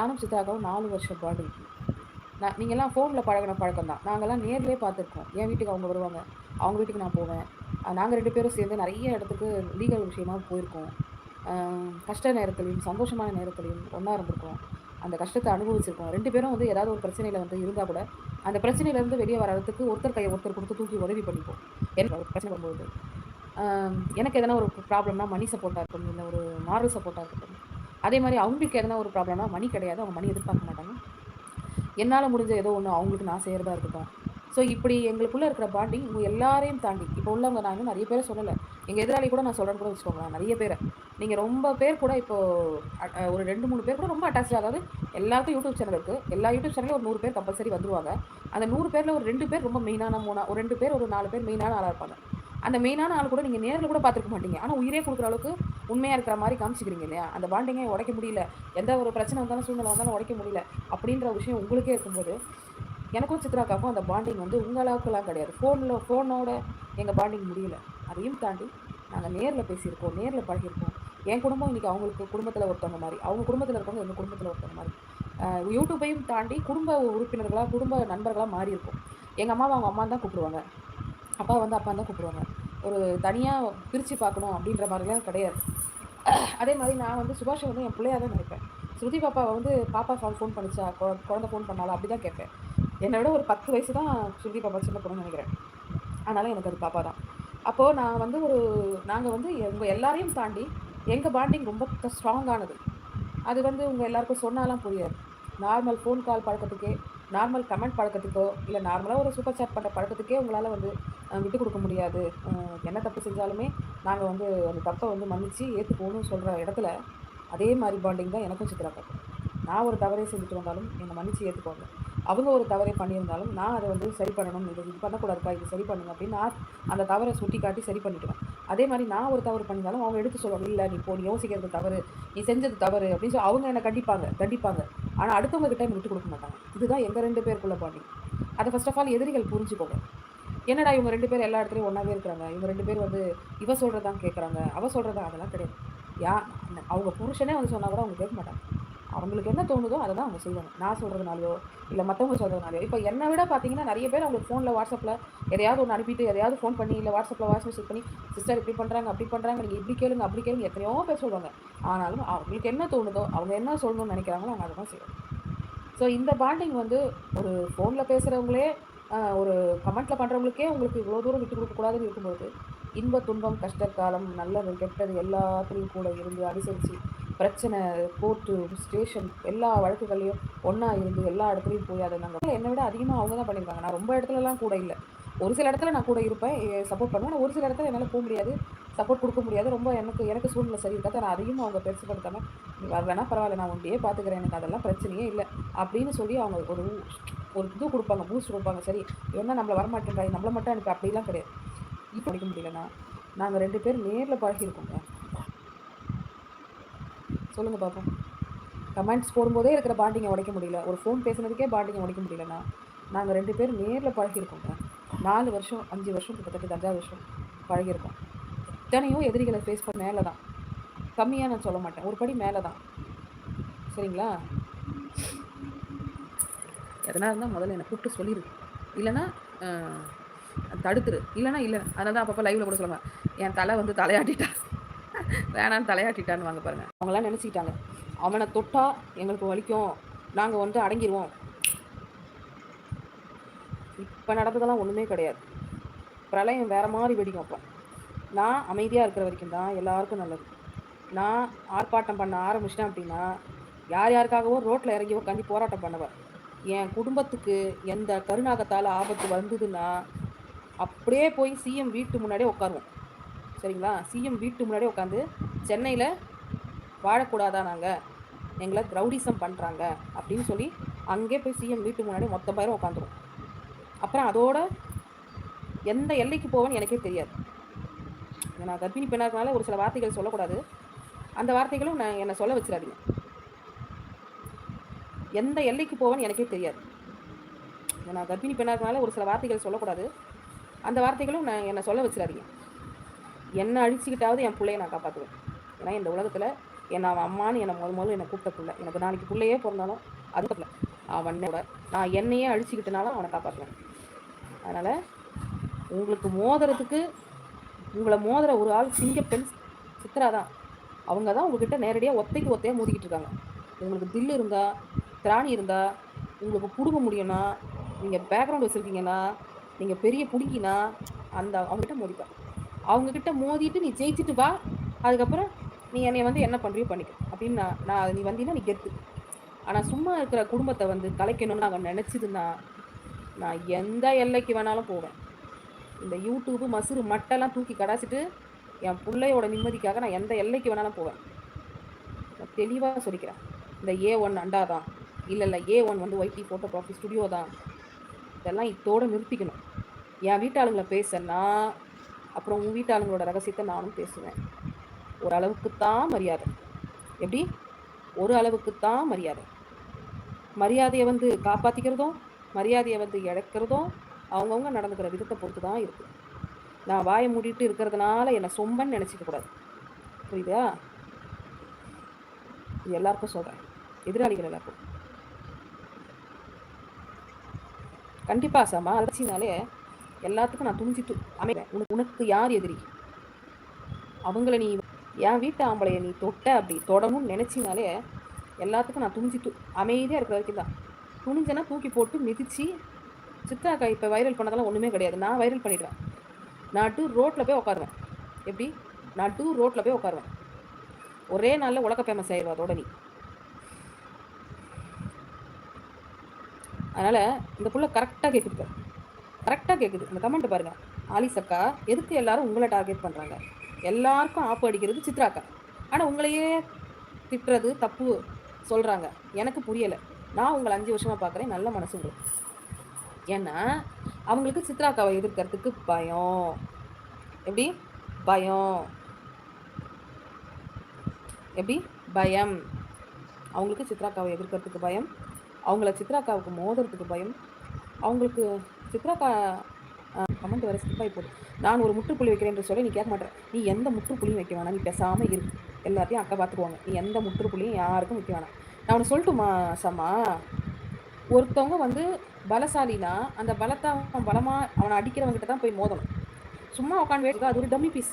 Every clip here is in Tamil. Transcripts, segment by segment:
நானும் சித்ராக்காவும் நாலு வருஷம் பாடி நான் நீங்கள்லாம் ஃபோனில் பழகின பழக்கம் தான் நாங்கள்லாம் நேர்லேயே பார்த்துருக்கோம். என் வீட்டுக்கு அவங்க வருவாங்க. அவங்க வீட்டுக்கு நான் போவேன். நாங்கள் ரெண்டு பேரும் சேர்ந்து நிறைய இடத்துக்கு லீகல் விஷயமாக போயிருக்கோம். கஷ்ட நேரத்துலையும் சந்தோஷமான நேரத்துலையும் ஒன்றா இருந்திருக்கோம். அந்த கஷ்டத்தை அனுபவிச்சிருக்கோம். ரெண்டு பேரும் வந்து ஏதாவது ஒரு பிரச்சனையில் வந்து இருந்தால் கூட அந்த பிரச்சனையிலேருந்து வெளியே வரதுக்கு ஒருத்தர் கையை ஒருத்தர் கொடுத்து தூக்கி உதவி பண்ணிப்போம். எனக்கு ஒரு பிரச்சனை வரும்போது. எனக்கு எதனா ஒரு ப்ராப்ளம்னா மணி சப்போர்ட்டாக இருக்கட்டும் இல்லை ஒரு மாரல் சப்போர்ட்டாக இருக்கட்டும் அதே மாதிரி அவங்களுக்கு எதனா ஒரு ப்ராப்ளம்னா மணி கிடையாது. அவங்க மணி எதிர்பார்க்க மாட்டாங்க. என்னால் முடிஞ்ச ஏதோ ஒன்று அவங்களுக்கு நான் செய்கிறதா இருக்கட்டும். ஸோ இப்படி எங்களுக்குள்ளே இருக்கிற பாண்டிங் இவங்க எல்லாரையும் தாண்டி இப்போ உள்ளவங்க நாங்கள் நிறைய பேரை சொல்லலை. எங்கள் எதிராளி கூட நான் சொல்கிறேன்னு கூட வச்சுக்கோங்களேன் நிறைய பேரை. நீங்கள் ரொம்ப பேர் கூட இப்போது ஒரு ரெண்டு மூணு பேர் கூட ரொம்ப அட்டாச் அதாவது எல்லாருக்கும் யூடியூப் சேனல் இருக்குது எல்லா யூடியூப் சேனலும் ஒரு நூறு பேர் கம்பல்சரி வந்துருவாங்க. அந்த நூறு பேரில் ஒரு ரெண்டு பேர் ரொம்ப மெயினான மூணா ஒரு ரெண்டு பேர் ஒரு நாலு பேர் மெயினான ஆளாக இருப்பாங்க. அந்த மெயினான ஆள் கூட நீங்கள் நேரில் கூட பார்த்துருக்க மாட்டீங்க. ஆனால் உயிரே கொடுக்குற அளவுக்கு உண்மையாக இருக்கிற மாதிரி காமிச்சிக்கிறீங்க இல்லையா? அந்த பாண்டிங்கை உடைக்க முடியல. எந்த ஒரு பிரச்சனை வந்தாலும் சூழ்நிலை வந்தாலும் உடைக்க முடியல. அப்படின்ற விஷயம் உங்களுக்கே இருக்கும்போது எனக்கும் சித்ராக்காக்கும் அந்த பாண்டிங் வந்து உங்கள் கிடையாது. ஃபோனில் ஃபோனோட எங்கள் பாண்டிங் முடியல. அதையும் தாண்டி நாங்கள் நேரில் பேசியிருக்கோம் நேரில் பழகியிருக்கோம். என் குடும்பம் இன்றைக்கி அவங்களுக்கு குடும்பத்தில் ஒருத்தவங்க மாதிரி அவங்க குடும்பத்தில் இருக்கவங்க எங்கள் குடும்பத்தில் ஒருத்தவங்க மாதிரி. யூடியூப்பையும் தாண்டி குடும்ப உறுப்பினர்களாக குடும்ப நண்பர்களாக மாறி இருக்கும் எங்கள் அம்மாவை அவங்க அம்மா தான் கூப்பிடுவாங்க. அப்பா வந்து அப்பா தான் கூப்பிடுவாங்க. ஒரு தனியாக பிரித்து பார்க்கணும் அப்படின்ற மாதிரிலாம் கிடையாது. அதே மாதிரி நான் வந்து சுபாஷை வந்து என் பிள்ளையாக தான் நினைப்பேன். ஸ்ருதி பாப்பாவை வந்து பாப்பா ஃபோன் ஃபோன் பண்ணிச்சா? குழ- குழந்தை ஃபோன் பண்ணாலும் அப்படி தான் கேட்பேன். என்னை விட ஒரு பத்து வயசு தான் ஸ்ருதி பாப்பா சின்ன பொண்ணு நினைக்கிறேன். அதனால் எனக்கு அது பாப்பா தான். அப்போது நான் வந்து ஒரு நாங்கள் வந்து உங்கள் எல்லாரையும் தாண்டி எங்கள் பாண்டிங் ரொம்ப ஸ்ட்ராங்கானது அது வந்து உங்கள் எல்லாருக்கும் சொன்னாலாம் புரியாது. நார்மல் ஃபோன் கால் பழக்கத்துக்கே நார்மல் கமெண்ட் பழக்கத்துக்கோ இல்லை நார்மலாக ஒரு சூப்பர் சாட் பண்ணுற பழக்கத்துக்கே உங்களால் வந்து விட்டு கொடுக்க முடியாது. என்ன தப்பு செஞ்சாலுமே நாங்கள் வந்து அந்த தப்பை வந்து மன்னிச்சு ஏற்றுக்கோன்னு சொல்கிற இடத்துல அதே மாதிரி பாண்டிங் தான் எனக்கும் சித்ரா பக்கம் நான் ஒரு தவறே செஞ்சுட்டு வந்தாலும் என்னை மன்னித்து ஏற்றுக்கோங்க அவங்க ஒரு தவறே பண்ணியிருந்தாலும் நான் அதை வந்து சரி பண்ணணும். இது இது பண்ணக்கூடாதுப்பா இது சரி பண்ணுங்க அப்படின்னு நான் அந்த தவறை சுட்டி காட்டி சரி பண்ணிடுவேன். அதே மாதிரி நான் ஒரு தவறு பண்ணியிருந்தாலும் அவங்க எடுத்து சொல்லுவாங்க இல்லை நீ போ நீ யோசிக்கிறது தவறு. நீ செஞ்சது தவறு. அப்படின்னு சொல்லி அவங்க என்னை கண்டிப்பாங்க கண்டிப்பாங்க ஆனால் அடுத்தவங்க கிட்ட விட்டு கொடுக்க மாட்டாங்க. இதுதான் எங்கள் ரெண்டு பேருக்குள்ள பாண்டிங் அதை ஃபஸ்ட் ஆஃப் ஆல் எதிரிகள் புரிஞ்சுக்கோங்க. என்னடா இவங்க ரெண்டு பேர் எல்லா இடத்துலையும் ஒன்றாவே இருக்கிறாங்க? இவங்க ரெண்டு பேர் வந்து இவ சொல்கிறதான் கேட்குறாங்க அவள் சொல்கிறதா அதெல்லாம் கிடையாது யா அவங்க புருஷனே வந்து சொன்னால் கூட அவங்க கேட்க மாட்டாங்க. அவங்களுக்கு என்ன தோணுதோ அதை தான் அவங்க செய்வாங்க. நான் சொல்கிறதுனாலையோ இல்லை மற்றவங்க சொல்கிறதுனாலையோ இப்போ என்னை விட பார்த்தீங்கன்னா நிறைய பேர் அவங்க ஃபோனில் வாட்ஸ்அப்பில் எதையாவது ஒன்று அனுப்பிட்டு எதையாவது ஃபோன் பண்ணி இல்லை வாட்ஸ்அப்பில் வாய்ஸ் மெசேஜ் பண்ணி சிஸ்டர் இப்படி பண்ணுறாங்க அப்படி பண்ணுறாங்க நீங்கள் இப்படி கேளுங்க அப்படி கேளுங்க எத்தனையோ பேர் சொல்லுவாங்க ஆனாலும் அவங்களுக்கு என்ன தோணுதோ அவங்க என்ன சொல்லணும்னு நினைக்கிறாங்களோ அவங்க அதை தான் செய்வாங்க. ஸோ இந்த பாண்டிங் வந்து ஒரு ஃபோனில் பேசுகிறவங்களே ஒரு கமெண்ட்டில் பண்ணுறவங்களுக்கே உங்களுக்கு இவ்வளோ தூரம் விட்டு கொடுக்கக்கூடாதுன்னு இருக்கும்போது இன்ப துன்பம் கஷ்ட காலம் நல்லது கெட்டது எல்லாத்துலேயும் கூட இருந்து அனுசரித்து பிரச்சனை கோர்ட்டு ஸ்டேஷன் எல்லா வழக்குகள்லையும் ஒன்றா இருந்து எல்லா இடத்துலையும் போய் அதை நாங்கள் என்னை விட அதிகமாக அவங்க தான் பண்ணியிருக்காங்க. நான் ரொம்ப இடத்துலலாம் கூட இல்லை. ஒரு சில இடத்துல நான் கூட இருப்பேன் சப்போர்ட் பண்ணுவேன். ஆனால் ஒரு சில இடத்துல என்னால் போக முடியாது சப்போர்ட் கொடுக்க முடியாது. ரொம்ப எனக்கு எனக்கு சூழ்நிலை சரி இருக்காது. நான் அதிகமாக அவங்க பெருசுப்படுத்தாமல் நீ வேணால் பரவாயில்ல நான் ஒன்றையே பார்த்துக்கிறேன். எனக்கு அதெல்லாம் பிரச்சனையே இல்லை. அப்படின்னு சொல்லி அவங்க ஒரு ஒரு இது கொடுப்பாங்க பூஸ்ட் கொடுப்பாங்க. சரி என்ன நம்மளை வரமாட்டேன்றாங்க நம்மளை மட்டும் அனுப்பி. அப்படிலாம் கிடையாது. இப்போ படிக்க முடியலண்ணா நாங்கள் ரெண்டு பேரும் நேரில் பழகியிருக்கோங்க. சொல்லுங்கள் பார்ப்போம் கமெண்ட்ஸ் போடும்போதே இருக்கிற பாண்டிங்கை உடைக்க முடியல. ஒரு ஃபோன் பேசுனதுக்கே பாண்டிங்கை உடைக்க முடியலண்ணா நாங்கள் ரெண்டு பேரும் நேரில் பழகிருக்கோங்க நாலு வருஷம் அஞ்சு வருஷம் கிட்டத்தட்ட அஞ்சாவது வருஷம் பழகிருக்கோம் எத்தனையோ எதிரிகளை ஃபேஸ் பண்ண மேலே தான் கம்மியாக நான் சொல்ல மாட்டேன். ஒரு படி மேலே தான் சரிங்களா? எதனா இருந்தால் முதல்ல என்னை கூப்பிட்டு சொல்லிடு இல்லைன்னா தடுத்துரு. இல்லைனா இல்லை. அதனால தான் அப்பப்போ லைவில் கூட சொல்லுவேன். என் தலை வந்து தலையாட்டிட்டா. வேணான்னு தலையாட்டிட்டான்னு வாங்க பாருங்கள் அவங்களாம் நினச்சிக்கிட்டாங்க. அவனை தொட்டால் எங்களுக்கு வலிக்கும். நாங்கள் வந்து அடங்கிடுவோம் இப்போ நடந்ததெல்லாம் ஒன்றுமே கிடையாது. பிரளயம் வேறு மாதிரி வெடிக்கும் அப்போ. நான் அமைதியாக இருக்கிற வரைக்கும் தான் எல்லாருக்கும் நல்லது. நான் ஆர்ப்பாட்டம் பண்ண ஆரம்பிச்சிட்டேன் அப்படின்னா யார் யாருக்காகவோ ரோட்டில் இறங்கி உட்காந்து போராட்டம் பண்ணுவேன். என் குடும்பத்துக்கு எந்த கருணாகத்தால் ஆபத்து வந்ததுன்னா அப்படியே போய் சிஎம் வீட்டு முன்னாடியே உட்காருவோம் சரிங்களா? சிஎம் வீட்டு முன்னாடியே உட்காந்து சென்னையில் வாழக்கூடாதா நாங்கள் எங்களை கிரௌடிசம் பண்ணுறாங்க அப்படின்னு சொல்லி அங்கே போய் சிஎம் வீட்டு முன்னாடி மொத்த பேரும் உட்காந்துரும் அப்புறம் அதோட எந்த எல்லைக்கு போவேன்னு எனக்கே தெரியாது. நான் கர்ப்பிணி பெண்ணாக ஒரு சில வார்த்தைகள் சொல்லக்கூடாது. அந்த வார்த்தைகளும் நான் என்னை சொல்ல வச்சிடாதீங்க. எந்த எல்லைக்கு போவேன்னு எனக்கே தெரியாது. நான் கர்ப்பிணி பெண்ணாக ஒரு சில வார்த்தைகள் சொல்லக்கூடாது. அந்த வார்த்தைகளும் நான் என்னை சொல்ல வச்சிடாதீங்க. என்னை அழிச்சிக்கிட்டாவது என் பிள்ளைய நான் காப்பாற்றுவேன் ஏன்னா இந்த உலகத்தில் என்னை அவன் அம்மான்னு என்னை முதல் முதல்ல என்னை கூப்பிட்ட பிள்ளை. எனக்கு நாளைக்கு பிள்ளையே பிறந்தாலும் அது பிள்ளை அவனோட நான் என்னையே அழிச்சிக்கிட்டனாலும் அவனை காப்பாற்றுவேன் அதனால் உங்களுக்கு மோதுறதுக்கு உங்களை மோதுற ஒரு ஆள் சிங்கப்பெண் சித்ரா தான். அவங்க தான் உங்ககிட்ட நேரடியாக ஒத்தைக்கு ஒத்தையாக மோதிக்கிட்டு இருக்காங்க. உங்களுக்கு தில் இருந்தால் திராணி இருந்தால் உங்களுக்கு பிடுங்க முடியும்னா நீங்கள் பேக்ரவுண்ட் வச்சுருக்கீங்கன்னா நீங்கள் பெரிய பிடிக்கினா அந்த அவங்ககிட்ட மோதிப்பேன் அவங்கக்கிட்ட மோதிட்டு நீ ஜெயிச்சுட்டு வா அதுக்கப்புறம் நீ என்னை வந்து என்ன பண்ணுறியோ பண்ணிக்க. அப்படின்னு நான் நான் நீ வந்தீங்கன்னா நீ கெத்து. ஆனால் சும்மா இருக்கிற குடும்பத்தை வந்து கலைக்கணும்னு நாங்கள் நினச்சிதுன்னா நான் எந்த எல்லைக்கு வேணாலும் போவேன். இந்த யூடியூப்பு மசுறு மட்டெல்லாம் தூக்கி கடாச்சிட்டு என் பிள்ளையோட நிம்மதிக்காக நான் எந்த எல்லைக்கு வேணாலும் போவேன். நான் தெளிவாக சொல்லிக்கிறேன். இந்த ஏ ஒன் அண்டா தான் இல்லை இல்லை ஏ ஒன் வந்து ஒய்டி ஃபோட்டோகிராஃபி ஸ்டுடியோ தான். இதெல்லாம் இத்தோட நிறுத்திக்கணும். என் வீட்டாளுங்களை பேசன்னா அப்புறம் உன் வீட்டாளுங்களோட ரகசியத்தை நானும் பேசுவேன். ஒரு அளவுக்கு தான் மரியாதை. எப்படி? ஒரு அளவுக்கு தான் மரியாதை. மரியாதையை வந்து காப்பாற்றிக்கிறதும் மரியாதையை வந்து இழக்கிறதும் அவங்கவுங்க நடந்துக்கிற விதத்தை பொறுத்து தான் இருக்குது நான் வாயை மூடிட்டு இருக்கிறதுனால என்னை சொம்பன்னு நினச்சிக்க கூடாது. புரியுதா? இது எல்லாருக்கும் சொல்கிறேன் எதிராளிகள் எல்லாருக்கும். கண்டிப்பாக சாமா அலட்சினாலே எல்லாத்துக்கும் நான் துணிஞ்சு து அமைவேன். உனக்கு உனக்கு யார் எதிரி? அவங்கள நீ என் வீட்டு ஆம்பளைய நீ தொட்ட அப்படி தொடணும்னு நினச்சினாலே எல்லாத்துக்கும் நான் துணிஞ்சு து அமைதியாக இருக்கிற வரைக்கும் தான். துணிஞ்சனா தூக்கி போட்டு மிதித்து சித்தாக்கா இப்போ வைரல் பண்ணதெல்லாம் ஒன்றுமே கிடையாது. நான் வைரல் பண்ணிடுவேன். நான் டூ ரோட்டில் போய் உட்காருவேன் எப்படி? நான் டூ ரோட்டில் போய் உட்காருவேன் ஒரே நாளில் உலக ஃபேமஸ் ஆயிடுவா அதோட நீ. அதனால் இந்த புள்ள கரெக்டாக கேட்குது கரெக்டாக கேட்குது இந்த கமெண்ட் பாருங்கள் ஆலிஸ் அக்கா எதுக்கு எல்லாரும் உங்களை டார்கெட் பண்ணுறாங்க எல்லாருக்கும் ஆப்பு அடிக்கிறது சித்ராக்கா. ஆனால் உங்களையே திட்டுறது தப்பு சொல்கிறாங்க எனக்கு புரியலை. நான் உங்களை அஞ்சு வருஷமாக பார்க்குறேன் நல்ல மனசு உங்களுக்கு ஏன்னா அவங்களுக்கு சித்ராக்காவை எதிர்க்கிறதுக்கு பயம். எப்படி? பயம். எப்படி? பயம். அவங்களுக்கு சித்ராக்காவை எதிர்க்கிறதுக்கு பயம். அவங்கள சித்ராக்காவுக்கு மோதுறதுக்கு பயம். அவங்களுக்கு சித்ராக்கா கமெண்ட் வர ஸ்கிப் ஆகி போகுது. நான் ஒரு முற்றுப்புள்ளி வைக்கிறேன் சொல்லி நீ கேட்க மாட்டேன் நீ எந்த முற்றுப்புள்ளியும் வைக்க வேணாம். நீ பேசாமல் இருக்கு எல்லாத்தையும் அக்கா பார்த்துக்குவாங்க நீ எந்த முற்றுப்புள்ளியும் யாருக்கும் வைக்க வேணாம். நான் உனக்கு சொல்லட்டுமா சம்மா? ஒருத்தவங்க வந்து பலசாலினா அந்த பலத்தை அவன் பலமாக அவனை அடிக்கிறவங்ககிட்ட தான் போய் மோதணும். சும்மா உட்காந்து வேடிக்கை அது ஒரு டம்மி பீஸ்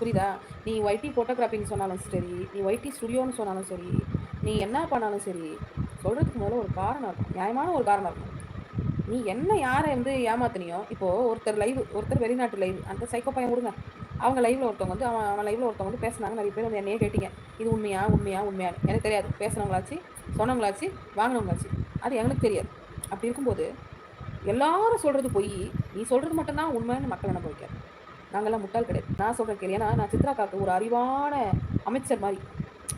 புரியுதா? நீ ஒய்டி ஃபோட்டோகிராஃபின்னு சொன்னாலும் சரி நீ ஒய்டி ஸ்டுடியோன்னு சொன்னாலும் சரி நீ என்ன பண்ணாலும் சரி சொல்கிறதுக்கு முதல்ல ஒரு காரணம் இருக்கும். நியாயமான ஒரு காரணம் இருக்கும். நீ என்ன யாரை வந்து ஏமாத்தினியோ இப்போது ஒருத்தர் லைவ் ஒருத்தர் வெளிநாட்டு லைவ் அந்த சைக்கோ பையன் கொடுங்க. அவங்க லைவில் ஒருத்தவங்க வந்து அவன் அவன் லைவில் ஒருத்தவங்க வந்து பேசுனாங்க. நிறைய பேர் வந்து என்னையே கேட்டீங்க. இது உண்மையா உண்மையா உண்மையா? எனக்கு தெரியாது. பேசுனவங்களாச்சு சொன்னவங்களாச்சு வாங்கினவங்களாச்சு. அது எங்களுக்கு தெரியாது. அப்படி இருக்கும்போது எல்லாரும் சொல்கிறது போய். நீ சொல்கிறது மட்டும்தான் உண்மைன்னு மக்கள் என்ன வைக்காது நாங்கள்லாம் முட்டாள் கிடையாது. நான் சொல்கிறேன் கேள்வி ஏன்னா நான் சித்ராக்காக்கு ஒரு அறிவான அமைச்சர் மாதிரி.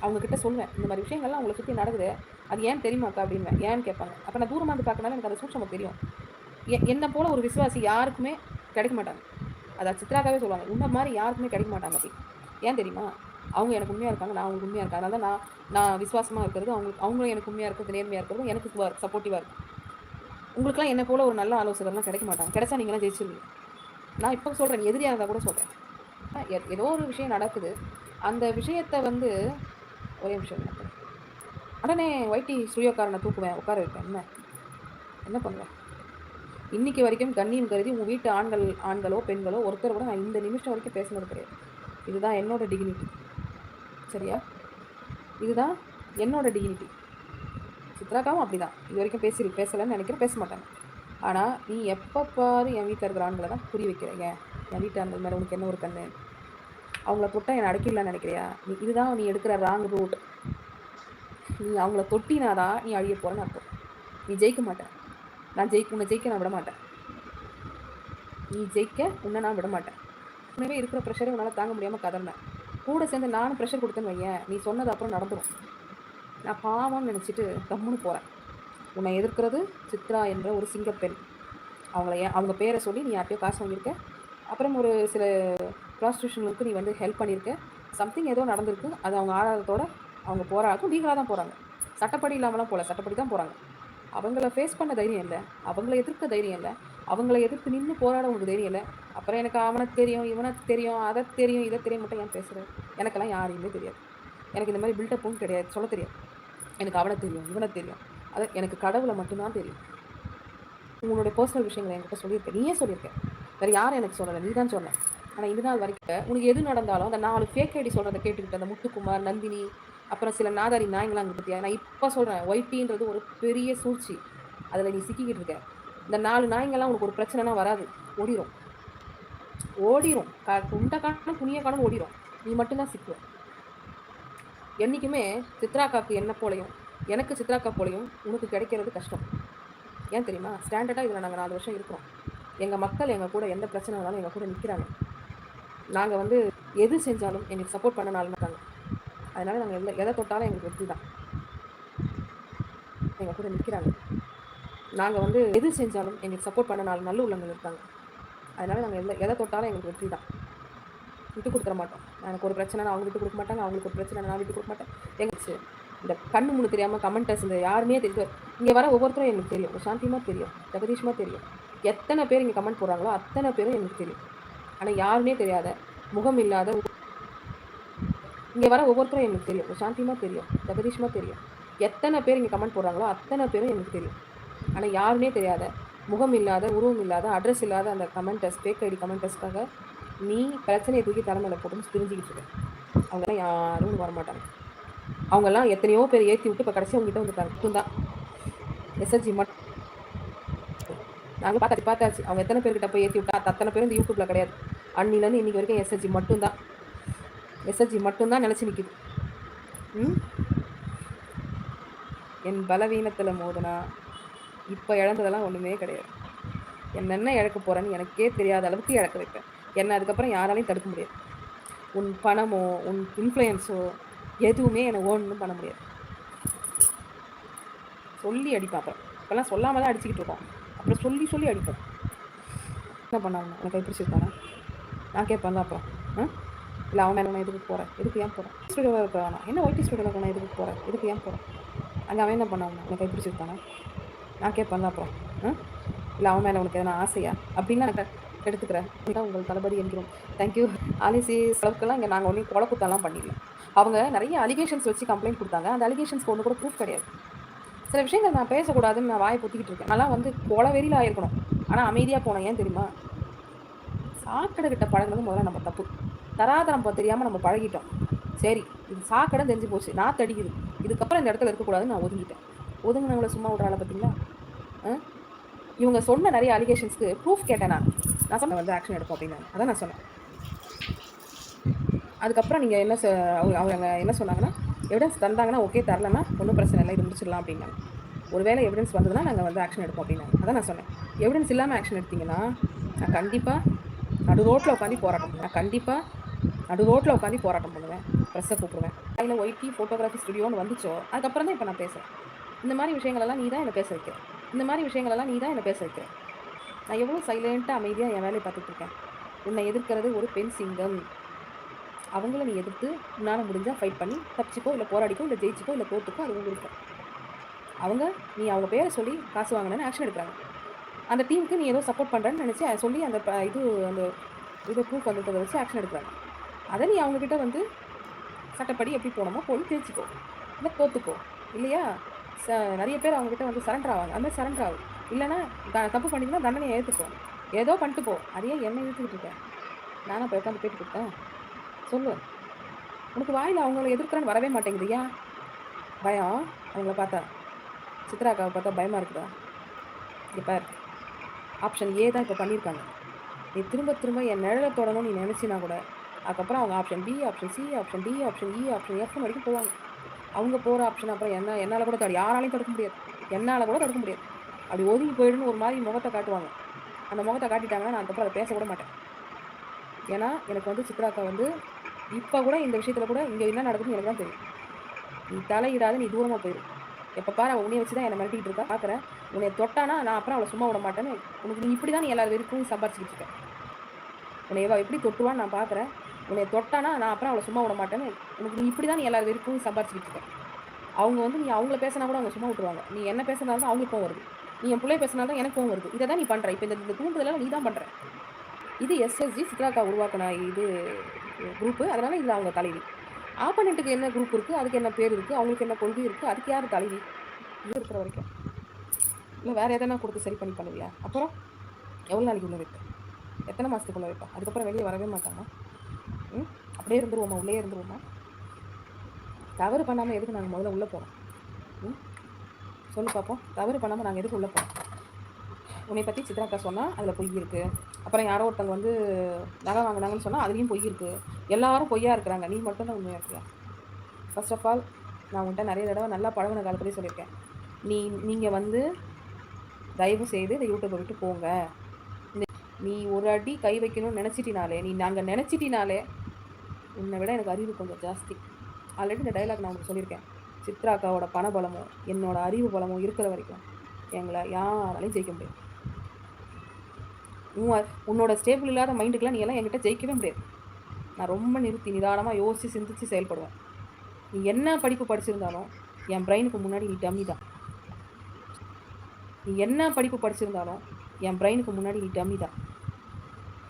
அவங்கக்கிட்ட சொல்லுவேன் இந்த மாதிரி விஷயங்கள்லாம் அவங்களை சுற்றி நடக்குது. அது ஏன் தெரியுமா அக்கா அப்படின்வேன் ஏன்னு கேட்பாங்க. அப்போ நான் தூரமாக இருந்து பார்க்கனால எனக்கு அந்த சூட்சமாக தெரியும். என்னை போல் ஒரு விசுவாசி யாருக்குமே கிடைக்க மாட்டாங்க. அதை சித்ராக்காவே சொல்லுவாங்க. உன்ன மாதிரி யாருக்குமே கிடைக்க மாட்டாங்க அப்படி ஏன் தெரியுமா? அவங்க எனக்கு உண்மையாக இருக்காங்க நான் அவங்களுக்கு உண்மையாக இருக்கேன். அதனால தான் நான் நான் விசுவாசமாக இருக்கிறது அவங்களுக்கு அவங்களும் எனக்கு உண்மையாக இருக்கிறது நேர்மையாக இருக்கிறது எனக்கு சப்போர்ட்டிவாக இருக்கும். உங்களுக்குலாம் என்ன போல் ஒரு நல்ல ஆலோசகர்லாம் கிடைக்க மாட்டாங்க. கிடைச்சா நீங்களாம் ஜெயிச்சிருவீங்க. நான் இப்போ சொல்கிறேன் எதிரியாக இருந்தால் கூட சொல்கிறேன் ஏதோ ஒரு விஷயம் நடக்குது. அந்த விஷயத்தை வந்து ஒரே விஷயம் நடக்குது உடனே ஒய்டி தூக்குவேன் உட்கார வைப்பேன். என்ன? என்ன பண்ணுவேன்? இன்றைக்கி வரைக்கும் கண்ணியம் கருதி உங்கள் வீட்டு ஆண்கள் ஆண்களோ பெண்களோ ஒருத்தர் கூட நான் இந்த நிமிஷம் வரைக்கும் பேசினது கிடையாது. இதுதான் என்னோட டிகினிட்டி சரியா? இதுதான் என்னோட டிகினிட்டி சித்ராக்காவும் அப்படி தான் இது வரைக்கும் பேசி பேசலைன்னு நினைக்கிறேன் பேச மாட்டாங்க. ஆனால் நீ எப்போ பாரு என் வீட்டில் இருக்கிற ஆண்களை தான் புரிய வைக்கிறீங்க என் வீட்டு ஆண்கள் மேலே உனக்கு என்ன ஒரு கண்ணு? அவங்கள தொட்டால் என்னை அடைக்கலாம்னு நினைக்கிறியா? நீ இதுதான் நீ எடுக்கிற ராங் ரூட் நீ அவங்கள தொட்டினாதான் நீ அழிய போகிறேன்னு அர்த்தம். நீ ஜெயிக்க மாட்டேன் நான் ஜெயிக்க உன்னை ஜெயிக்க நான் விட மாட்டேன் நீ ஜெயிக்க உன்னை நான் விட மாட்டேன் உண்மையே இருக்கிற ப்ரெஷரை உன்னால் தாங்க முடியாமல் கதறினேன் கூட சேர்ந்து நானும் ப்ரெஷர் கொடுத்தேன்னு வையேன். நீ சொன்னது அப்புறம் நடந்துடும் நான் பாவம்னு நினச்சிட்டு கம்முன்னு போகிறேன் உன்னை எதிர்க்கிறது சித்ரா என்ற ஒரு சிங்கப்பெண் அவங்கள அவங்க பேரை சொல்லி நீ யார்ட்டையோ காசு வாங்கியிருக்க. அப்புறம் ஒரு சில ப்ராஸ்டியூஷனுக்கு நீ வந்து ஹெல்ப் பண்ணியிருக்க. சம்திங் ஏதோ நடந்திருக்கு. அது அவங்க ஆதாரத்தோட அவங்க போகிறாக்கும் லீகலாக தான் போகிறாங்க சட்டப்படி இல்லாமலாம் போகல சட்டப்படி தான் போகிறாங்க அவங்கள ஃபேஸ் பண்ண தைரியம் இல்லை அவங்கள எதிர்க்க தைரியம் இல்லை அவங்கள எதிர்த்து நின்று போராட உங்களுக்கு தைரியம் இல்லை. அப்புறம் எனக்கு அவனை தெரியும் இவனை தெரியும் அதை தெரியும் இதை தெரியும் மட்டும் ஏன் பேசுகிறேன் எனக்கெல்லாம் யாரையுமே தெரியாது. எனக்கு இந்த மாதிரி பில்டப்பும் கிடையாது சொல்ல தெரியாது. எனக்கு அவனை தெரியும் இவனை தெரியும். அது எனக்கு கடவுளை மட்டும்தான் தெரியும். உங்களுடைய பர்சனல் விஷயங்களை என்கிட்ட சொல்லியிருக்க நீயே சொல்லியிருக்கேன் வேறு யாரும் எனக்கு சொல்லலை நீ தான் சொன்ன. ஆனால் இது நாள் வரைக்கும் உனக்கு எது நடந்தாலும் அந்த நாலு ஃபேக் ஐடி சொல்கிறத கேட்டுக்கிட்டு அந்த முத்துக்குமார் நந்தினி அப்புறம் சில நாதாரி நாய்ங்களாம் அங்கே பற்றியா நான் இப்போ சொல்கிறேன் ஒய்டின்றது ஒரு பெரிய சூழ்ச்சி. அதில் நீ சிக்கிக்கிட்டு இருக்க. இந்த நாலு நாய்ங்கெல்லாம் உனக்கு ஒரு பிரச்சனைனா வராது. ஓடிரும். ஓடிரும். க குண்டை காணும் துணியை காணும் ஓடிரும். நீ மட்டும்தான் சிக்குவ. என்றைக்குமே சித்ராக்காக்கு என்ன போலையும் எனக்கு சித்ராக்கா போலையும் உனக்கு கிடைக்கிறது கஷ்டம். ஏன் தெரியுமா? ஸ்டாண்டர்டாக இதில் நாங்கள் நாலு வருஷம் இருக்கிறோம். எங்கள் மக்கள் எங்கள் கூட எந்த பிரச்சனை வந்தாலும் எங்கள் கூட நிற்கிறாங்க நாங்கள் வந்து எது செஞ்சாலும் எங்களுக்கு சப்போர்ட் பண்ண நாள் இருக்காங்க. அதனால் நாங்கள் எந்த எதை தொட்டாலும் எங்களுக்கு வெற்றி தான். எங்கள் கூட நிற்கிறாங்க நாங்கள் வந்து எது செஞ்சாலும் எங்களுக்கு சப்போர்ட் பண்ண நாலு நல்ல உள்ளவங்க இருக்காங்க. அதனால் நாங்கள் எந்த எதை தொட்டாலும் எங்களுக்கு வெற்றி தான். விட்டு கொடுத்துட மாட்டோம். எனக்கு ஒரு பிரச்சனை அவங்க விட்டு கொடுக்க மாட்டாங்க. அவங்களுக்கு ஒரு பிரச்சனை நான் விட்டு கொடுக்க மாட்டேன். எங்களுக்கு இந்த கண்ணு முன்னு தெரியாமல் கமெண்டர்ஸ் இந்த யாருமே தெரியும் இங்கே வர ஒவ்வொருத்தரும் எனக்கு தெரியும். சாந்தியமாக தெரியும். ஜெகதீஷ்மாக தெரியும். எத்தனை பேர் இங்கே கமெண்ட் போடுறாங்களோ அத்தனை பேரும் எனக்கு தெரியும். ஆனால் யாருமே தெரியாத முகம் இல்லாத இங்கே வர ஒவ்வொருத்தரும் எனக்கு தெரியும். சாந்தியமாக தெரியும். ஜெகதீஷ்மாக தெரியும். எத்தனை பேர் இங்கே கமெண்ட் போடுறாங்களோ அத்தனை பேரும் எனக்கு தெரியும். ஆனால் யாருமே தெரியாத முகம் இல்லாத உருவம் இல்லாத அட்ரஸ் இல்லாத அந்த கமெண்டர்ஸ் ஃபேக் ஐடி கமெண்டர்ஸ்க்காக நீ பிரச்சனையை தூக்கி தலைமையில் போட்டுன்னு தெரிஞ்சுக்கிட்டு இருக்க. அவங்கெல்லாம் யாரும் வரமாட்டாங்க. அவங்கெல்லாம் எத்தனையோ பேர் ஏற்றி விட்டு இப்போ கடைசி அவங்ககிட்ட வந்துட்டாங்க. மட்டும்தான் எஸ்எஸ்ஜி மட்டும் நாங்கள் பார்த்தாச்சு பார்த்தாச்சு. அவங்க எத்தனை பேர்கிட்ட போய் ஏற்றி விட்டா? அத்தனை பேரும் இந்த யூடியூப்பில் கிடையாது. அன்னிலேருந்து இன்றைக்கி வரைக்கும் எஸ்எஸ்ஜி மட்டும்தான். எஸ்எஸ்ஜி மட்டும்தான் நினச்சி நிற்கிது ம்? என் பலவீனத்தில் மோதுனா இப்போ இழந்ததெல்லாம் ஒன்றுமே கிடையாது. என்னென்ன இழக்க போகிறேன்னு எனக்கே தெரியாத அளவுக்கு இழக்க வைப்பேன். என்ன அதுக்கப்புறம் யாராலையும் தடுக்க முடியாது. உன் பணமோ உன் இன்ஃப்ளூயன்ஸோ எதுவுமே என்னை ஒன்றும் பண்ண முடியாது. சொல்லி அடிப்பேன் அப்புறம். இப்போல்லாம் சொல்லாமல் தான் அடிச்சுக்கிட்டு இருக்கோம். அப்புறம் சொல்லி சொல்லி அடிப்பேன். என்ன பண்ணாங்க? எனக்கு கைப்பிடிச்சிருக்கானே நான் கேட்பேன்ல அப்புறம். ஆ? இல்லை அவன் மேலே நான் எதுக்கு போகிறேன் எதுக்கு ஏன் போகிறேன் ஸ்டுடியோவில் இருக்க வேணாம். என்ன ஒயிட் ஸ்டுடியோவில் நான் எதுக்கு போகிறேன் எதுக்கு ஏன் போகிறேன் அங்கே அவன் என்ன பண்ணாங்க எனக்கு கைப்பிடிச்சிருக்கானே நான் கேட்பேன் தான் அப்புறம் இல்லை அவன் மேலே உனக்கு எதனா ஆசையா? அப்படின்லாம் நான் எடுத்துக்கிறேன். இதுதான் உங்கள் தளபதி என்கிறோம். தேங்க்யூ ஆலிசி அளவுக்குலாம் இங்கே நாங்கள் ஒன்றும் கொலை குத்தெல்லாம் பண்ணிடல. அவங்க நிறைய அலிகேஷன்ஸ் வச்சு கம்ப்ளைண்ட் கொடுத்தாங்க. அந்த அலிகேஷன்ஸ்க்கு ஒன்று கூட ப்ரூஃப் கிடையாது. சில விஷயங்கள் நான் பேசக்கூடாதுன்னு நான் வாயை பொத்திக்கிட்டு இருக்கேன். நல்லா வந்து கொலை வெறியில் ஆயிருக்கணும். ஆனால் அமைதியாக போனேன் ஏன் தெரியுமா? சாக்கடை கிட்ட பழகுனது முதல்ல நம்ம தப்பு. தராதரம் தெரியாமல் நம்ம பழகிட்டோம். சரி இது சாக்கடை தெரிஞ்சு போச்சு. நான் தடிக்குது இதுக்கப்புறம் இந்த இடத்துல இருக்கக்கூடாதுன்னு நான் ஒதுங்கிட்டேன். ஒதுங்கினவங்கள சும்மா விட்றால பார்த்தீங்களா? ஆ? இவங்க சொன்ன நிறைய அலிகேஷன்ஸ்க்கு ப்ரூஃப் கேட்டேன் நான். நான் சொன்ன வந்து ஆக்ஷன் எடுப்போம் அப்படின்னு. அதான் நான் சொன்னேன். அதுக்கப்புறம் நீங்கள் என்ன சொ அவங்க என்ன சொன்னாங்கன்னா எவிடன்ஸ் தந்தாங்கன்னா ஓகே தரலன்னா ஒன்றும் பிரச்சனை இல்லை இது முடிச்சிடலாம் அப்படின்னாங்க. ஒருவேளை எவிடன்ஸ் வந்ததுன்னா நாங்கள் வந்து ஆக்ஷன் எடுப்போம் அப்படின்னாங்க. அதான் நான் சொன்னேன். எவிடன்ஸ் இல்லாமல் ஆக்ஷன் எடுத்தீங்கன்னா நான் கண்டிப்பாக நடு ரோட்டில் உட்காந்து போராட்டம் நான் கண்டிப்பாக நடு ரோட்டில் உட்காந்து போராட்டம் பண்ணுவேன். ப்ரெஸ்ஸை கூப்பிடுவேன். அதில் ஒய்டி ஃபோட்டோகிராஃபி ஸ்டுடியோன்னு வந்துச்சோ அதுக்கப்புறம் தான் இப்போ நான் பேசுகிறேன் இந்த மாதிரி விஷயங்களெல்லாம் நீ தான் என்னை பேச வைக்கிற. இந்த மாதிரி விஷயங்களெல்லாம் நீ தான் என்னை பேச வைக்கிற. நான் எவ்வளோ சைலண்ட்டாக அமைதியாக என் வேலையை பார்த்துட்ருக்கேன் உன்னை எதிர்க்கிறது ஒரு பெண் சிங்கம். அவங்கள நீ எதிர்த்து உன்னால் முடிஞ்சால் ஃபைட் பண்ணி தப்பிச்சிக்கோ இல்லை போராடிக்கோ இல்லை ஜெயிச்சிக்கோ இல்லை தோத்துக்கோ அது உங்களுக்கு அவங்க நீ அவங்க பேரை சொல்லி காசு வாங்கினேன்னு ஆக்ஷன் எடுக்கிறாங்க. அந்த டீமுக்கு நீ ஏதோ சப்போர்ட் பண்ணுறேன்னு நினச்சி அதை சொல்லி அந்த ப- இது அந்த இது ப்ரூஃப் வந்துட்டதை வச்சு ஆக்ஷன் எடுக்கிறாங்க. அதை நீ அவங்கக்கிட்ட வந்து சட்டப்படி எப்படி போனோமோ போய் ஜெயிச்சிக்கோ இல்லை தோத்துக்கோ. இல்லையா? ச நிறைய பேர் அவங்ககிட்ட வந்து சரண்டர் ஆவாங்க. அந்த சரண்டர் ஆகும் இல்லைன்னா த- தப்பு பண்ணிங்கன்னா தண்டனையை ஏற்றுக்கோ ஏதோ பண்ணிட்டு போ அதையே என்ன இழுத்துக்கிட்டு இருக்கேன் நானும் போய் உட்காந்து கேட்டு கொடுத்தேன். சொல்லு. உனக்கு வாயில் அவங்கள எதிர்க்கிறேன்னு வரவே மாட்டேங்குது ஏன் பயம். அவங்கள பார்த்தா சித்ராக்காவை பார்த்தா பயமாக இருக்குதா? இங்கே பார். ஆப்ஷன் ஏ தான் இப்போ பண்ணியிருக்காங்க. நீ திரும்ப திரும்ப என் நிழலை தொடணும்னு நீ நினச்சினா கூட அதுக்கப்புறம் அவங்க option B option C option D option E option F வரைக்கும் போவாங்க. அவங்க போகிற ஆப்ஷன் அப்புறம் என்ன என்னால் கூட தடு யாராலையும் தடுக்க முடியாது. என்னால் கூட தடுக்க முடியாது. அப்படி ஒதுங்கி போயிடுன்னு ஒரு மாதிரி முகத்தை காட்டுவாங்க. அந்த முகத்தை காட்டிட்டாங்கன்னா நான் அதுக்கப்புறம் அதை பேசக்கூட மாட்டேன். ஏன்னா எனக்கு வந்து சித்ராக்கா வந்து இப்போ கூட இந்த விஷயத்தில் கூட இங்கே என்ன நடக்குதுன்னு எனக்கு தான் தெரியும். நீ தலையிடாத நீ தூரமாக போயிடும் எப்போ பாரு அவள் உன்னை வச்சு தான் என்னை மிரட்டிகிட்டு இருக்கா. பார்க்குறேன் உன்னை தொட்டானா நான் அப்புறம் அவளை சும்மா விட மாட்டேன்னு உனக்கு நீ இப்படி தான் நீ எல்லா வெறுப்பும் சம்பாரிச்சிக்கிட்டு இருக்க. உன்னை எவ்வளோ எப்படி தொட்டுவான்னு நான் பார்க்குறேன் உன்னை தொட்டானா நான் அப்புறம் அவளை சும்மா விட மாட்டேன்னு உனக்கு நீ இப்படி தான் நீ எல்லாரும் வரைக்கும் சம்பாரிச்சுக்கிட்டு இருக்க. அவங்க வந்து நீ அவங்கள பேசினா கூட அவங்க சும்மா விட்டுருவாங்க. நீ என்ன பேசினாலும் தான் அவங்களுக்கும் வருது. நீ என் பிள்ளை பேசினாலும் தான் வருது. இதை தான் நீ பண்ணுற இப்போ இந்த இந்த தூண்டுதலாம் நீ தான் பண்ணுற இது எஸ்எஸ்ஜி சித்ராக்கா உருவாக்கின இது குரூப்பு அதனால் இதில் அவங்க தலைவி. ஆப்பனண்ட்டுக்கு என்ன குரூப் இருக்குது அதுக்கு என்ன பேர் இருக்குது அவங்களுக்கு என்ன கொள்கை இருக்குது அதுக்கு யார் தலைவி? இது இருக்கிற வரைக்கும். இல்லை வேறு எதனா கொடுத்து சரி பண்ணி பண்ணுவியா? அப்புறம் எவ்வளோ நாளைக்கு உள்ள வைப்பேன் எத்தனை மாதத்துக்குள்ளே வைப்பேன் அதுக்கப்புறம் வெளியே வரவே மாட்டாங்க ம் அப்படியே இருந்துருவோமா உள்ளே இருந்துருவோமா? தவறு பண்ணாமல் எதுக்கு நாங்கள் முதல்ல உள்ளே போகிறோம் ம்? சொல்லி பார்ப்போம் தவறு பண்ணாமல் நாங்கள் எதுக்கு உள்ளே போகிறோம் உன்னை பற்றி சித்ராக்கா சொன்னால் அதில் பொய் இருக்குது அப்புறம் யாரோ ஒருத்தவங்க வந்து நகை வாங்கினாங்கன்னு சொன்னால் அதுலேயும் பொய் இருக்குது எல்லாரும் பொய்யா இருக்கிறாங்க. நீ மட்டும் தான் உண்மையாக இருக்கியா? ஃபர்ஸ்ட் ஆஃப் ஆல் நான் உன்கிட்ட நிறைய தடவை நல்லா பழகின காலத்துலேயே சொல்லியிருக்கேன். நீ நீங்கள் வந்து தயவு செய்து இந்த யூடியூப்பை விட்டு போங்க. நீ ஒரு அடி கை வைக்கணும்னு நினச்சிட்டினாலே நீ நாங்கள் நினச்சிட்டினாலே உன்னை விட எனக்கு அறிவு கொஞ்சம் ஜாஸ்தி. ஆல்ரெடி இந்த டைலாக் நான் உங்களுக்கு சொல்லியிருக்கேன். சித்ராக்காவோட பண பலமும் என்னோட அறிவு பலமும் இருக்கிற வரைக்கும் எங்களை யாராலையும் ஜெயிக்க முடியாது. உன் உன்னோட ஸ்டேபிள் இல்லாத மைண்டுக்கெலாம் நீ எல்லாம் என்கிட்ட ஜெயிக்கவே முடியாது. நான் ரொம்ப நிறுத்தி நிதானமாக யோசித்து சிந்தித்து செயல்படுவேன். நீ என்ன படிப்பு படிச்சிருந்தாலும் என் பிரெயினுக்கு முன்னாடி நீ டம்மி தான். நீ என்ன படிப்பு படிச்சிருந்தாலும் என் பிரெயினுக்கு முன்னாடி நீ டம்மி தான்.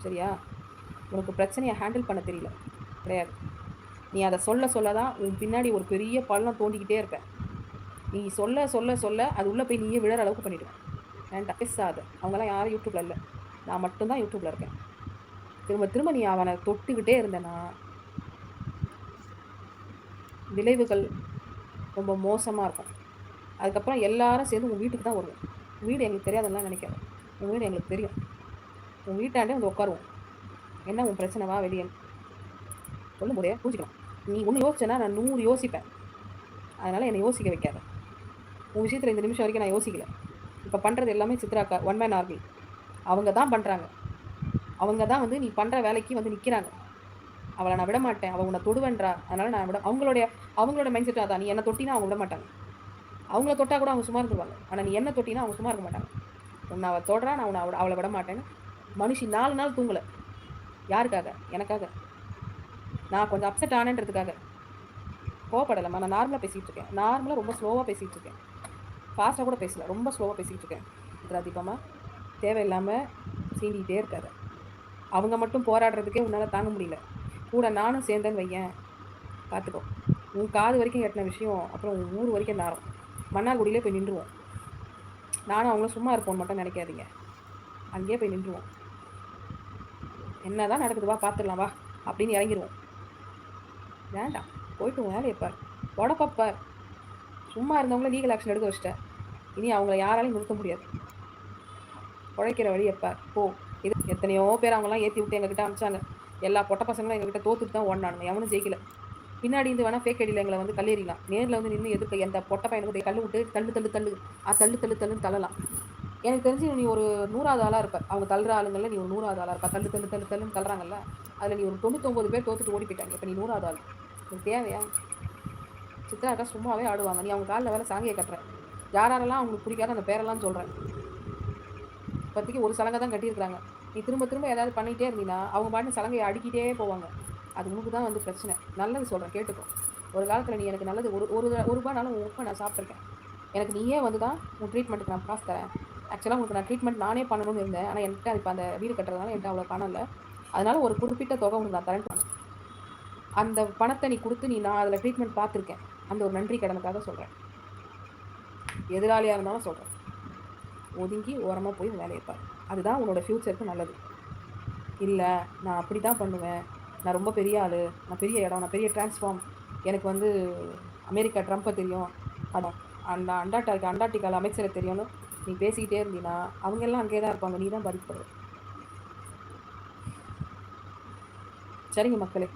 சரியா? உனக்கு பிரச்சனையை ஹேண்டில் பண்ண தெரியல. கிடையாது. நீ அதை சொல்ல சொல்ல தான் உன் பின்னாடி ஒரு பெரிய பள்ளம் தோண்டிக்கிட்டே இருப்ப. நீ சொல்ல சொல்ல சொல்ல அது உள்ளே போய் நீயே விழற அளவுக்கு பண்ணிவிடுவேன் வேண்டாம் பேசாத. அவங்களாம் யாரும் யூடியூப்பில் இல்லை. நான் மட்டும்தான் யூடியூப்பில் இருக்கேன். திரும்ப திரும்ப நீ அவனை தொட்டுக்கிட்டே இருந்தேன்னா விளைவுகள் ரொம்ப மோசமாக இருக்கும். அதுக்கப்புறம் எல்லாரும் சேர்ந்து உங்கள் வீட்டுக்கு தான் வருவோம். வீடு எங்களுக்கு தெரியாதெல்லாம் நினைக்கிறேன் உங்கள் வீடு எங்களுக்கு தெரியும். உன் வீட்டாண்டே வந்து உட்காருவோம். என்ன உன் பிரச்சனைவா வெளியே? சொல்ல முடியாது புரிஞ்சுக்கலாம் நீ ஒன்று யோசிச்சேன்னா நான் நூறு யோசிப்பேன். அதனால் என்னை யோசிக்க வைக்காத. உன் விஷயத்தில் இந்த நிமிஷம் வரைக்கும் நான் யோசிக்கல. இப்போ பண்ணுறது எல்லாமே சித்ராக்கா ஒன் மேன் ஆர்மி அவங்க தான் பண்ணுறாங்க அவங்க தான் வந்து நீ பண்ணுற வேலைக்கு வந்து நிற்கிறாங்க அவளை நான் விட மாட்டேன். அவள் உன்னை தொடுவேன்றா. அதனால் நான் விட அவங்களுடைய அவங்களோட மைண்ட் செட் அதான். நீ என்ன தொட்டினா அவங்க விட மாட்டாங்க. அவங்கள தொட்டால் கூட அவங்க சும்மா இருந்துருவாங்க. ஆனால் நீ என்ன தொட்டினா அவங்க சும்மா இருக்க மாட்டாங்க. உன்னை அவள் தொடுறா நான் உன்னை அவளை அவளை விட மாட்டேன்னு. மனுஷி நாலு நாள் தூங்கலை. யாருக்காக? எனக்காக. நான் கொஞ்சம் அப்செட் ஆனேன்றதுக்காக. கோவப்படலைம்மா நான் நார்மலாக பேசிகிட்டு இருக்கேன். நார்மலாக ரொம்ப ஸ்லோவாக பேசிகிட்டு இருக்கேன். ஃபாஸ்ட்டாக கூட பேசல ரொம்ப ஸ்லோவாக பேசிகிட்டு இருக்கேன். இதில் தேவையில்லாமல் சீண்டிகிட்டே இருக்காது. அவங்க மட்டும் போராடுறதுக்கே உன்னால் தாங்க முடியல. கூட நானும் சேர்ந்தேன்னு வையேன். பார்த்துக்கோ உன் காது வரைக்கும் கட்டின விஷயம் அப்புறம் உன் ஊர் வரைக்கும் நாரும். மன்னார்குடியிலே போய் நின்றுவோம். நானும் அவங்களும் சும்மா இருப்போம்னு மட்டும் நினைக்காதீங்க. அங்கேயே போய் நின்றுவோம். என்ன தான் நடக்குது வா பார்த்துடலாம் வா அப்படின்னு இறங்கிடுவோம் வேண்டாம். போயிட்டு உன் வேலையை பார். உடப்பப்பார் சும்மா இருந்தவங்கள லீகல் ஆக்ஷன் எடுக்க வச்சிட்டேன் இனி அவங்கள யாராலையும் நிறுத்த முடியாது. உழைக்கிற வழி எப்பார் போ. இது எத்தனையோ பேர் அவங்களாம் ஏற்றி விட்டு எங்ககிட்ட அமிச்சாங்க எல்லா பொட்ட பசங்களும் எங்ககிட்ட தோத்துட்டு தான் ஓடினானுங்க. எவனும் ஜெயிக்கல. பின்னாடி இருந்து வேணால் ஃபேக் அடியில் எங்களை வந்து கல்லேறிலாம் நேரில் வந்து நின்று எதிர்க்க எந்த பொட்ட பையனுக்கு கல் விட்டு தள்ளு தள்ளு தள்ளு ஆ தள்ளு தள்ளு தள்ளுன்னு தள்ளலாம். எனக்கு தெரிஞ்சு நீ ஒரு நூறாவது ஆளாக இருப்ப. அவங்க தள்ளுற ஆளுங்களில் நீ ஒரு நூறாவது ஆளாக இருப்பா. தள்ளு தள்ளு தள்ளு தள்ளுன்னு தள்ளுறாங்கல்ல. அதில் நீ ஒரு தொண்ணூத்தொம்பது பேர் தோத்துட்டு ஓடி போயிட்டாங்க. இப்போ நீ நூறாவது ஆள். எனக்கு தேவையா? சித்ராக்கா சும்மாவே ஆடுவாங்க. நீ அவங்க காலில் வேலை சாங்கியை கட்டுற. யார் யாரெல்லாம் அவங்களுக்கு பிடிக்காத அந்த பேரெல்லாம் சொல்கிறேன் இப்போதைக்கு ஒரு சலங்கை தான் கட்டியிருக்கிறாங்க. நீ திரும்ப திரும்ப ஏதாவது பண்ணிகிட்டே இருந்தீங்கன்னா அவங்க பாட்டு சலங்கையை அடிக்கிட்டே போவாங்க. அது உனக்கு தான் வந்து பிரச்சனை. நல்லது சொல்கிறேன் கேட்டுக்கோ. ஒரு காலத்தில் நீ எனக்கு நல்லது ஒரு ஒரு ஒரு ரூபாய்னாலும் உன் உப்பை நான் சாப்பிட்ருக்கேன் எனக்கு நீயே வந்து தான் உன் ட்ரீட்மெண்ட்டுக்கு நான் காசு தரேன். ஆக்சுவலாக உங்களுக்கு நான் ட்ரீட்மெண்ட் நானே பண்ணணும்னு இருந்தேன். ஆனால் என்கிட்ட இப்போ அந்த வீடு கட்டுறதுனால என்கிட்ட அவ்வளோ பணம் இல்லை. அதனால் ஒரு குறிப்பிட்ட தொகை உங்களுக்கு நான் தரேன். அந்த பணத்தை நீ கொடுத்து நீ நான் அதில் ட்ரீட்மெண்ட் பார்த்துருக்கேன். அந்த ஒரு நன்றி கடனுக்காக சொல்கிறேன் எதிராளியாக இருந்தாலும் சொல்கிறேன் ஒதுங்கி ஓரமாக போய் வேலையை பாரு. அதுதான் உன்னோட ஃப்யூச்சருக்கு நல்லது. இல்லை நான் அப்படி தான் பண்ணுவேன். நான் ரொம்ப பெரிய ஆள். நான் பெரிய இடம். நான் பெரிய டிரான்ஸ்ஃபார்ம் எனக்கு வந்து அமெரிக்கா ட்ரம்ப்பை தெரியும். அதான் அந்த அண்டாட்டா அண்டார்டிகாவில் அமைச்சரை தெரியும்னு நீ பேசிக்கிட்டே இருந்தீங்கன்னா அவங்க எல்லாம் அங்கே தான் இருப்பாங்க. நீ தான் பாதிக்கப்படுற. சரிங்க மக்களே.